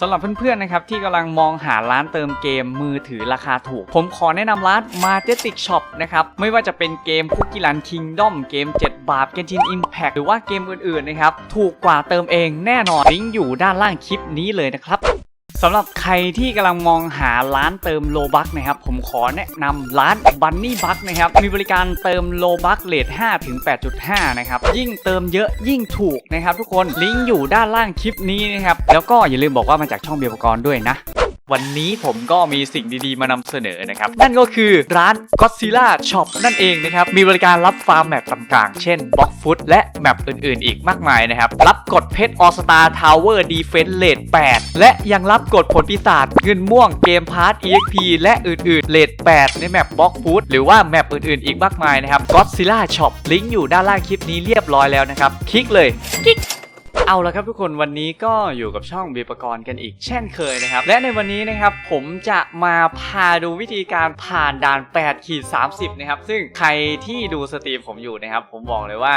สำหรับเพื่อนๆนะครับที่กำลังมองหาร้านเติมเกมมือถือราคาถูก ผมขอแนะนำร้าน Majestic Shop นะครับไม่ว่าจะเป็นเกมคุกกี้รันคิงด้อมเกม 7 บาทเกมชินอิมแพ t หรือว่าเกมอื่นๆนะครับถูกกว่าเติมเองแน่นอนลิงก์อยู่ด้านล่างคลิปนี้เลยนะครับ สำหรับใครที่กำลังมองหาร้านเติมโลบักนะครับ ผมขอแนะนำร้าน Bunny Buck นะครับ มีบริการเติมโลบักเลท5ถึง 8.5 นะครับ ยิ่งเติมเยอะยิ่งถูกนะครับทุกคน ลิงก์อยู่ด้านล่างคลิปนี้นะครับ แล้วก็อย่าลืมบอกว่ามาจากช่องเบียร์ปกรณ์ด้วยนะ วันนี้ผมก็มีสิ่งดีๆ มานำเสนอนะครับ นั่นก็คือร้าน Godzilla Shop นั่นเองนะครับ มีบริการรับฟาร์มแมปต่างๆ เช่น b l o c k f o o t และแมปอื่นๆ อีกมากมายนะครับ รับกดเพชร All Star Tower Defense Rate 8และยังรับกดผลปีศาจเงินม่วงเกมพาร์ท EXP และอื่นๆ Rate 8ในแมป b l o c k f o o t หรือว่าแมปอื่นๆ อีกมากมายนะครับ Godzilla Shop ลิงก์อยู่ด้านล่างคลิปนี้เรียบร้อยแล้วนะครับ คลิกเลย เอาละครับทุกคนวันนี้ก็อยู่กับช่องบีประกรณ์กันอีกเช่นเคยนะครับ และในวันนี้นะครับผมจะมาพาดูวิธีการผ่านด่าน8ขีด30 นะครับ ซึ่งใครที่ดูสตรีมผมอยู่นะครับ ผมบอกเลยว่า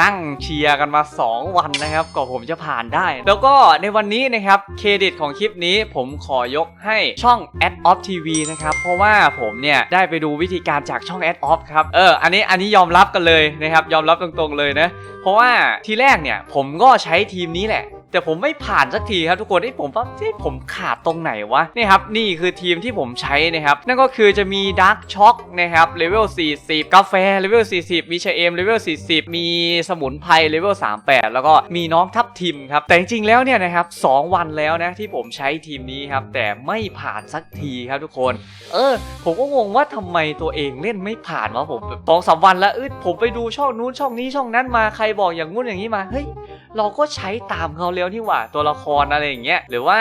นั่งเชียร์กันมา 2 วันนะครับก่อนผมจะผ่านได้ แล้วก็ในวันนี้นะครับเครดิตของคลิปนี้ผมขอยกให้ช่อง Ad Off TV นะครับ เพราะว่าผมเนี่ยได้ไปดูวิธีการจากช่อง Ad Off ครับเอออันนี้อันนี้ยอมรับกันเลยนะครับยอมรับตรงๆเลยนะเพราะว่าทีแรกเนี่ยผมก็ใช้ทีมนี้แหละ แต่ผมไม่ผ่านสักทีครับทุกคนที่ผมว่าที่ผมขาดตรงไหนวะนี่ครับนี่คือทีมที่ผมใช้นะครับ นั่นก็คือจะมีดักช็อคนะครับเลเวล40 กาแฟเลเวล40 มีชเอมเลเวล40 มีสมุนไพรเลเวล38 แล้วก็มีน้องทัพทิมครับ แต่จริงๆแล้วเนี่ยนะครับ2วันแล้วนะที่ผมใช้ทีมนี้ครับ แต่ไม่ผ่านสักทีครับทุกคน เออ ผมก็งงว่าทำไมตัวเองเล่นไม่ผ่านวะผมสองสามวันแล้วเออผมไปดูช่องนู้นช่องนี้ช่องนั้นมาใครบอกอย่างงู้นอย่างนี้มาเฮ้ยเราก็ใช้ตามเขาแล้วนี่หว่าตัวละครอะไรอย่างเงี้ยหรือว่า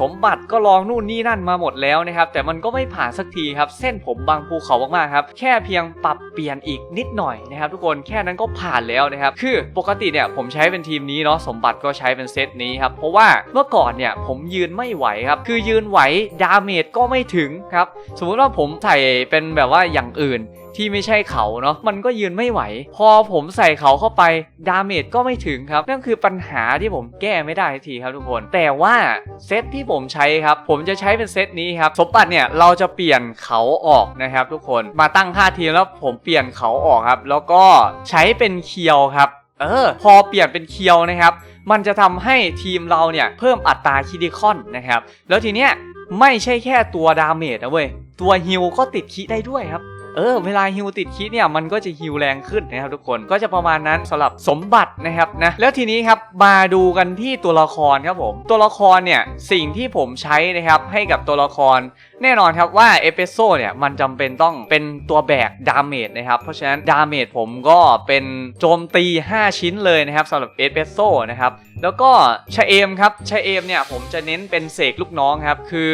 สมบัติก็ลองนู่นนี่นั่นมาหมดแล้วนะครับแต่มันก็ไม่ผ่านสักทีครับเส้นผมบางภูเขามากๆครับแค่เพียงปรับเปลี่ยนอีกนิดหน่อยนะครับทุกคนแค่นั้นก็ผ่านแล้วนะครับคือปกติเนี่ยผมใช้เป็นทีมนี้เนาะสมบัติก็ใช้เป็นเซตนี้ครับเพราะว่าเมื่อก่อนเนี่ยผมยืนไม่ไหวครับคือยืนไหวดาเมจก็ไม่ถึงครับสมมุติว่าผมใส่เป็นแบบว่าอย่างอื่น ที่ไม่ใช่เขาเนาะมันก็ยืนไม่ไหว พอผมใส่เขาเข้าไปดาเมจก็ไม่ถึงครับ นั่นคือปัญหาที่ผมแก้ไม่ได้ทีครับทุกคน แต่ว่าเซตที่ผมใช้ครับ ผมจะใช้เป็นเซตนี้ครับสมบัติเนี่ยเราจะเปลี่ยนเขาออกนะครับ ทุกคนมาตั้งค่าทีแล้วผมเปลี่ยนเขาออกครับ แล้วก็ใช้เป็นเคียวครับเออพอเปลี่ยนเป็นเคียวนะครับ มันจะทำให้ทีมเราเนี่ยเพิ่มอัตราคิดิคอนนะครับ แล้วทีเนี้ยไม่ใช่แค่ตัวดาเมจนะเว้ย ตัวฮิลก็ติดคิได้ด้วยครับ เออเวลาฮิวติดคิดเนี่ยมันก็จะฮิวแรงขึ้นนะครับทุกคนก็จะประมาณนั้นสำหรับสมบัตินะครับนะแล้วทีนี้ครับมาดูกันที่ตัวละครครับผมตัวละครเนี่ยสิ่งที่ผมใช้นะครับให้กับตัวละครแน่นอนครับว่าเอเปโซเนี่ยมันจำเป็นต้องเป็นตัวแบกดาเมจนะครับ เพราะฉะนั้นดาเมจผมก็เป็นโจมตี 5 ชิ้นเลยนะครับสำหรับเอเปโซนะครับแล้วก็ชเอมครับชเอมเนี่ยผมจะเน้นเป็นเสกลูกน้องครับ คือ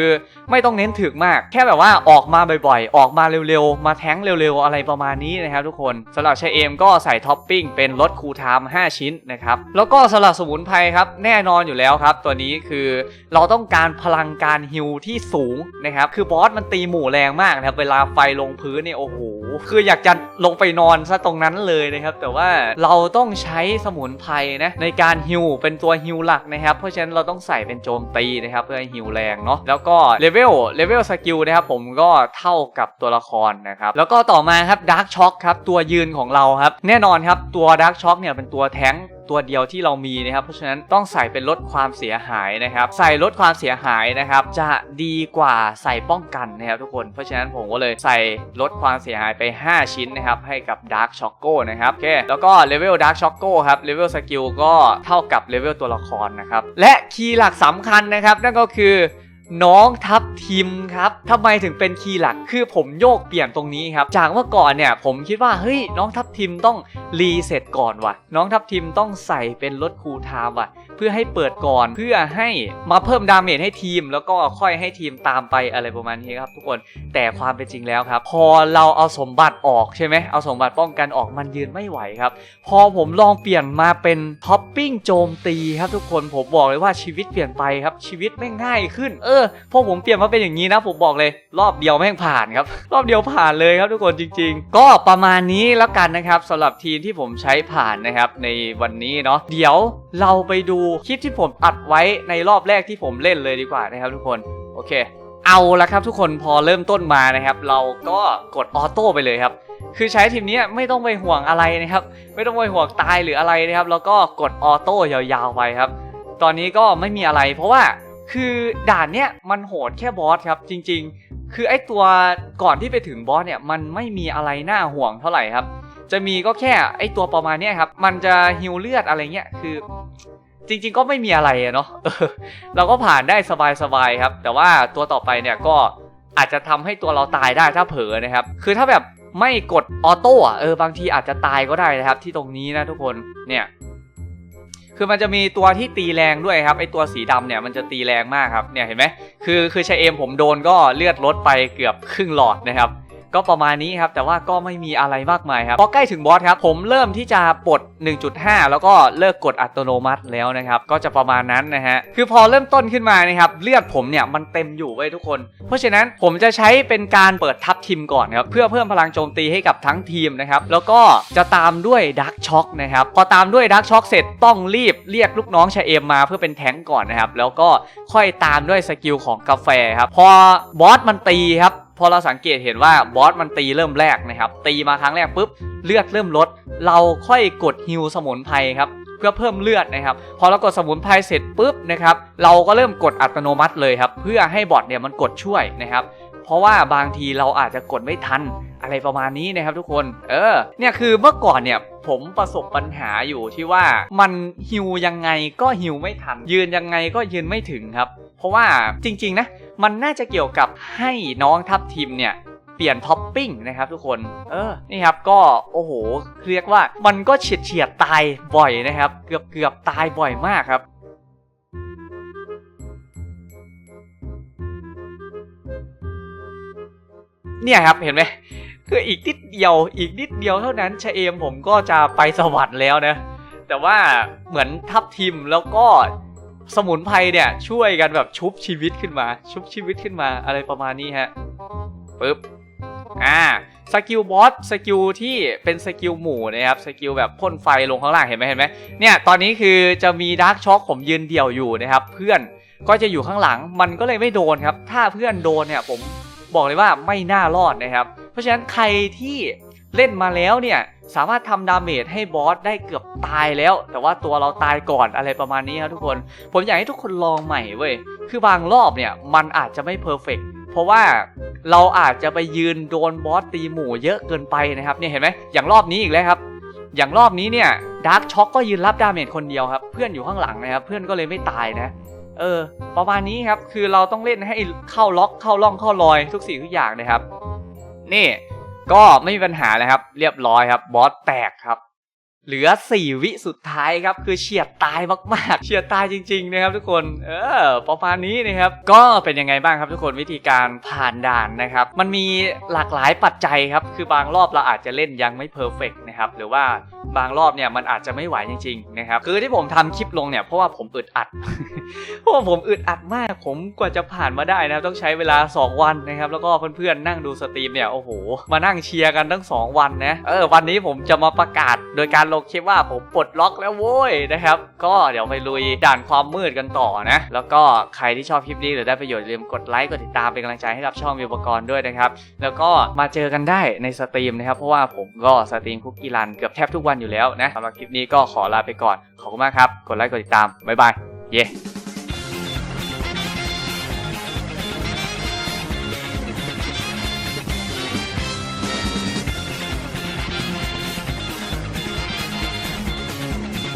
ไม่ต้องเน้นถึกมาก แค่แบบว่าออกมาบ่อยๆ ออกมาเร็วๆ มาแท้งเร็วๆ อะไรประมาณนี้นะครับทุกคนสำหรับชเอมก็ใส่ท็อปปิ้งเป็นลดคูลไทม์5ชิ้นนะครับ แล้วก็สำหรับสมุนไพรครับ แน่นอนอยู่แล้วครับ ตัวนี้คือเราต้องการพลังการฮิลที่สูงนะครับคือบอสมันตีหมู่แรงมากนะครับ เวลาไฟลงพื้นเนี่ยโอ้โห คืออยากจะลงไปนอนซะตรงนั้นเลยนะครับ แต่ว่าเราต้องใช้สมุนไพรนะในการฮิลเป็นตัวฮิลหลักนะครับ เพราะฉะนั้นเราต้องใส่เป็นโจมตีนะครับเพื่อฮิลแรงเนาะ แล้วก็เลเวลเลเวลสกิลนะครับผมก็เท่ากับตัวละครนะครับ แล้วก็ต่อมาครับดาร์กช็อคครับตัวยืนของเราครับ แน่นอนครับตัวดาร์กช็อคเนี่ยเป็นตัวแท้ง ตัวเดียวที่เรามีนะครับเพราะฉะนั้นต้องใส่เป็นลดความเสียหายนะครับ ใส่ลดความเสียหายนะครับจะดีกว่าใส่ป้องกันนะครับทุกคนเพราะฉะนั้นผมก็เลยใส่ลดความเสียหายไป 5 ชิ้นนะครับให้กับ Dark s h o c o นะครับโอเคแล้วก็เลเวล Dark s h o c o ครับเลเวลสกิลก็เท่ากับเลเวลตัวละครนะครับและคีย์หลักสำคัญนะครับนั่นก็คือ น้องทัพทิมครับทำไมถึงเป็นคีย์หลัก คือผมโยกเปลี่ยนตรงนี้ครับ จากเมื่อก่อนเนี่ยผมคิดว่าเฮ้ยน้องทัพทิมต้องรีเซ็ตก่อนว่ะ น้องทัพทิมต้องใส่เป็นลดคูลไทม์ว่ะ เพื่อให้เปิดก่อนเพื่อให้มาเพิ่มดาเมจให้ทีม แล้วก็ค่อยให้ทีมตามไปอะไรประมาณนี้ครับทุกคน แต่ความเป็นจริงแล้วครับ พอเราเอาสมบัติออกใช่ไหมเอาสมบัติป้องกันออกมันยืนไม่ไหวครับ พอผมลองเปลี่ยนมาเป็นท็อปปิ้งโจมตีครับทุกคนผมบอกเลยว่าชีวิตเปลี่ยนไปครับชีวิตไม่งง่ายขึ้นเออพอผมเปลี่ยนมาเป็นอย่างนี้นะผมบอกเลย รอบเดียวแม่งผ่านครับ รอบเดียวผ่านเลยครับทุกคนจริง ๆ ก็ประมาณนี้แล้วกันนะครับสำหรับทีมที่ผมใช้ผ่านนะครับในวันนี้เนาะเดี๋ยวเราไปดูคลิปที่ผมอัดไว้ในรอบแรกที่ผมเล่นเลยดีกว่านะครับทุกคนโอเค เอาละครับทุกคนพอเริ่มต้นมานะครับ เราก็กดออโต้ไปเลยครับคือใช้ทีมนี้ไม่ต้องไปห่วงอะไรนะครับ ไม่ต้องไปห่วงตายหรืออะไรนะครับ แล้วก็กดออโต้ยาวๆไปครับ ตอนนี้ก็ไม่มีอะไร เพราะว่า คือด่านเนี้ยมันโหดแค่บอสครับจริง ๆ คือไอ้ตัวก่อนที่ไปถึงบอสเนี่ยมันไม่มีอะไรน่าห่วงเท่าไหร่ครับ จะมีก็แค่ไอ้ตัวประมาณเนี้ยครับ มันจะฮิวเลือดอะไรเงี้ยคือจริง ๆ ก็ไม่มีอะไรเนาะเราก็ผ่านได้สบายๆครับ แต่ว่าตัวต่อไปเนี่ยก็อาจจะทำให้ตัวเราตายได้ถ้าเผลอนะครับ คือถ้าแบบไม่กดออโต้อะเออบางทีอาจจะตายก็ได้นะครับ ที่ตรงนี้นะทุกคนเนี่ย คือมันจะมีตัวที่ตีแรงด้วยครับไอตัวสีดำเนี่ยมันจะตีแรงมากครับเนี่ยเห็นไหมคือคือชายเอมผมโดนก็เลือดลดไปเกือบครึ่งหลอดนะครับ ก็ประมาณนี้ครับ แต่ว่าก็ไม่มีอะไรมากมายครับพอใกล้ถึงบอสครับ ผมเริ่มที่จะปลด 1.5 แล้วก็เลิกกดอัตโนมัติแล้วนะครับ ก็จะประมาณนั้นนะฮะ คือพอเริ่มต้นขึ้นมานะครับ เลือดผมเนี่ยมันเต็มอยู่ไว้ทุกคน เพราะฉะนั้นผมจะใช้เป็นการเปิดทับทีมก่อนครับ เพื่อเพิ่มพลังโจมตีให้กับทั้งทีมนะครับ แล้วก็จะตามด้วยดักช็อคนะครับ พอตามด้วยดักช็อคเสร็จต้องรีบเรียกลูกน้องชาเอมมาเพื่อเป็นแทงก่อนนะครับ แล้วก็ค่อยตามด้วยสกิลของกาแฟครับ พอบอสมันตีครับ พอเราสังเกตเห็นว่าบอสมันตีเริ่มแรกนะครับ ตีมาครั้งแรกปุ๊บเลือดเริ่มลด เราค่อยกดฮิวสมุนไพรครับเพื่อเพิ่มเลือดนะครับ พอเรากดสมุนไพรเสร็จปุ๊บนะครับเราก็เริ่มกดอัตโนมัติเลยครับเพื่อให้บอทเนี่ยมันกดช่วยนะครับเพราะว่าบางทีเราอาจจะกดไม่ทันอะไรประมาณนี้นะครับทุกคน เออ เนี่ยคือเมื่อก่อนเนี่ยผมประสบปัญหาอยู่ที่ว่ามันฮิวยังไงก็ฮิวไม่ทัน ยืนยังไงก็ยืนไม่ถึงครับ เพราะว่าจริง ๆ นะ มันน่าจะเกี่ยวกับให้น้องทัพทีมเนี่ยเปลี่ยนท็อปปิ้งนะครับทุกคน เออ นี่ครับก็โอ้โห เรียกว่ามันก็เฉียดเฉียดตายบ่อยนะครับ เกือบเกือบตายบ่อยมากครับเนี่ยครับเห็นไหมคืออีกนิดเดียวอีกนิดเดียวเท่านั้นชเอมผมก็จะไปสวรรค์แล้วนะ แต่ว่าเหมือนทัพทีมแล้วก็ สมุนไพรเนี่ยช่วยกันแบบชุบชีวิตขึ้นมา ชุบชีวิตขึ้นมาอะไรประมาณนี้ฮะปึ๊บอ่าสกิลบอสสกิลที่เป็นสกิลหมู่นะครับสกิลแบบพ่นไฟลงข้างล่างเห็นไหมเห็นไหมเนี่ยตอนนี้คือจะมีดาร์กช็อคผมยืนเดี่ยวอยู่นะครับเพื่อนก็จะอยู่ข้างหลังมันก็เลยไม่โดนครับ ถ้าเพื่อนโดนเนี่ยผมบอกเลยว่าไม่น่ารอดนะครับ เพราะฉะนั้นใครที่เล่นมาแล้วเนี่ย สามารถทำดาเมจให้บอสได้เกือบตายแล้ว แต่ว่าตัวเราตายก่อนอะไรประมาณนี้ครับทุกคน ผมอยากให้ทุกคนลองใหม่เว้ย คือบางรอบเนี่ยมันอาจจะไม่เพอร์เฟกเพราะว่าเราอาจจะไปยืนโดนบอสตีหมู่เยอะเกินไปนะครับเนี่ยเห็นไหมอย่างรอบนี้อีกแล้วครับ อย่างรอบนี้เนี่ยดาร์กช็อคก็ยืนรับดาเมจคนเดียวครับ เพื่อนอยู่ข้างหลังนะครับเพื่อนก็เลยไม่ตายนะ เออ ประมาณนี้ครับคือเราต้องเล่นให้เข้าล็อกเข้าล่องเข้ารอยทุกสิ่งทุกอย่างนะครับ นี่ ก็ไม่มีปัญหาเลยครับ เรียบร้อยครับ บอสแตกครับ เหลือ 4 วิสุดท้ายครับ คือเฉียดตายมากๆ เฉียดตายจริง ๆ นะครับ ทุกคน เออประมาณนี้นะครับ ก็เป็นยังไงบ้างครับทุกคนวิธีการผ่านด่านนะครับ มันมีหลากหลายปัจจัยครับ คือบางรอบเราอาจจะเล่นยังไม่เพอร์เฟกนะครับ หรือว่าบางรอบเนี่ยมันอาจจะไม่ไหวจริง ๆ นะครับ คือที่ผมทำคลิปลงเนี่ยเพราะว่าผมอึดอัด เพราะว่าผมอึดอัดมาก ผมกว่าจะผ่านมาได้นะครับต้องใช้เวลา 2 วันนะครับ แล้วก็เพื่อนๆนั่งดูสตรีมเนี่ย โอ้โห มานั่งเชียร์กันทั้ง 2 วันนะ เออ วันนี้ผมจะมาประกาศโดยการลงคลิปว่าผมปลดล็อกแล้วโว้ยนะครับ ก็เดี๋ยวไปลุยด่านความมืดกันต่อนะ แล้วก็ใครที่ชอบคลิปนี้หรือได้ประโยชน์อย่าลืมกดไลค์กดติดตามเป็นกำลังใจให้กับช่องมีอุปกรณ์ด้วยนะครับ แล้วก็มาเจอกันได้ในสตรีมนะครับ เพราะว่าผมก็สตรีมคุกกี้รันเกือบแทบทุกวันอยู่แล้วนะสำหรับคลิปนี้ก็ขอลาไปก่อนขอบคุณมากครับกดไลค์กดติดตามบ๊ายบายเย้